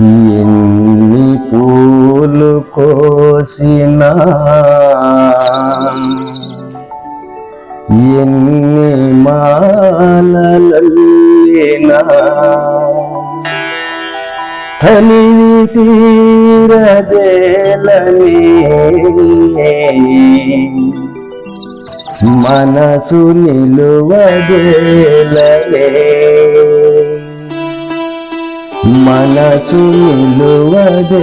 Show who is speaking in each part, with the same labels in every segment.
Speaker 1: ఎన్ని పూలు కోసినా? ఎన్ని మాలలల్లినా? తనివి తీరదేలని మనసు నిలువదేలనే మనసు నిలువదేలనే.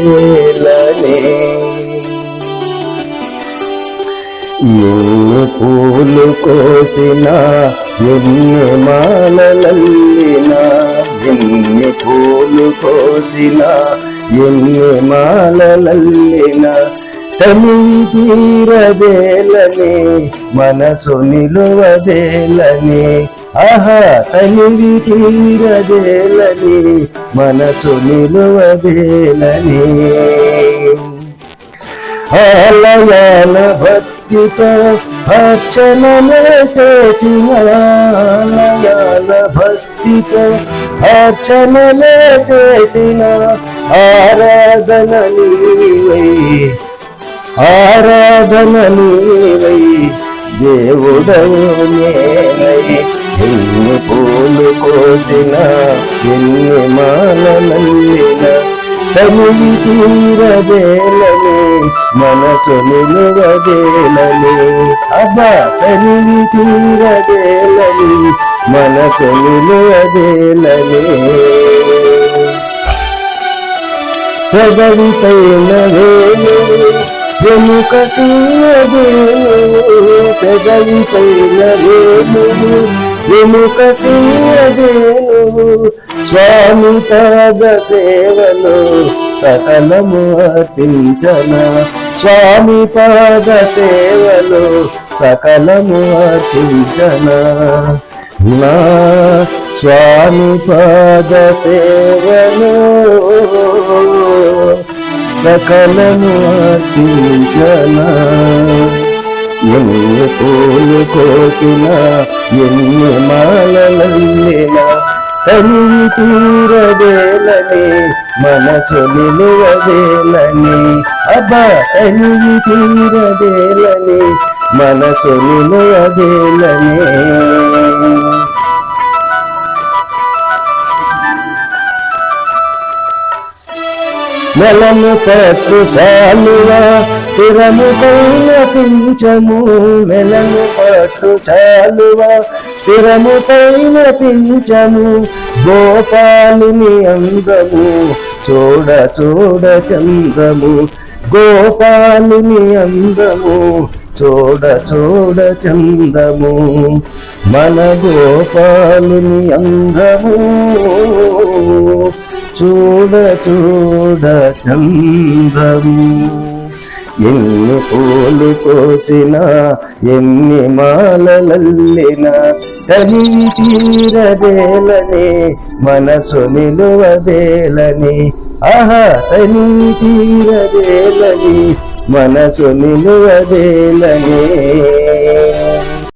Speaker 1: ఎన్ని పూలు కోసిన ఎన్ని మాలలల్లినా ఎన్ని పూలు కోసిన ఎన్ని మాలలల్లినా తనివి మనసు నిలువదేలని. ఆహా తనివి తీరదేలని మనసు నిలువదేలని. ఆలయాల భక్తితో అర్చనమే చేసిన ఆలయాల భక్తితో అర్చనమే చేసిన ఆరాధన నీవై ఆరాధన నీవై దేవుడవు నేనై ఎన్ని పూలు కోసిన ఎన్ని మాలనల్లిన తమిళి తీరదేలని మనసు నిలువదేలని అబ్బా తమిళి తీరదేలని మనసు నిలువదేలని పెదవి పైన ఒక వెనుక సింహదేను పెదవి పైన స్వామి పద సేవలు సకలము అర్పించన. స్వామి పద సేవలు సకలము అర్పించన. నా స్వామి పద సేవలు సకలను అర్పించన ఎన్ని పూలు కోచిన ఎన్ని మాలలల్లిన తనివి తీరవేలని మనసు నిలువదేలని అబ్బా తనివి తీరవేలని మనసు నిలువదేలని నెలము పట్టు చాలువా? శిరము పైన పించము నెలము పట్టు చాలువా? శిరము పైన పించము గోపాలుని అందము చూడ చూడ చంద్రము గోపాలుని అందము చూడ చూడ చందము మన గోపాలుని అందము. చూడ చూడ చంద్రము ఎన్ని పూలు కోసిన ఎన్ని మాలలల్లిన తనివి తీరదేలని మనసు నిలువదేలని. ఆహా తనివి తీరదేలని మనసు నిలువదేలని.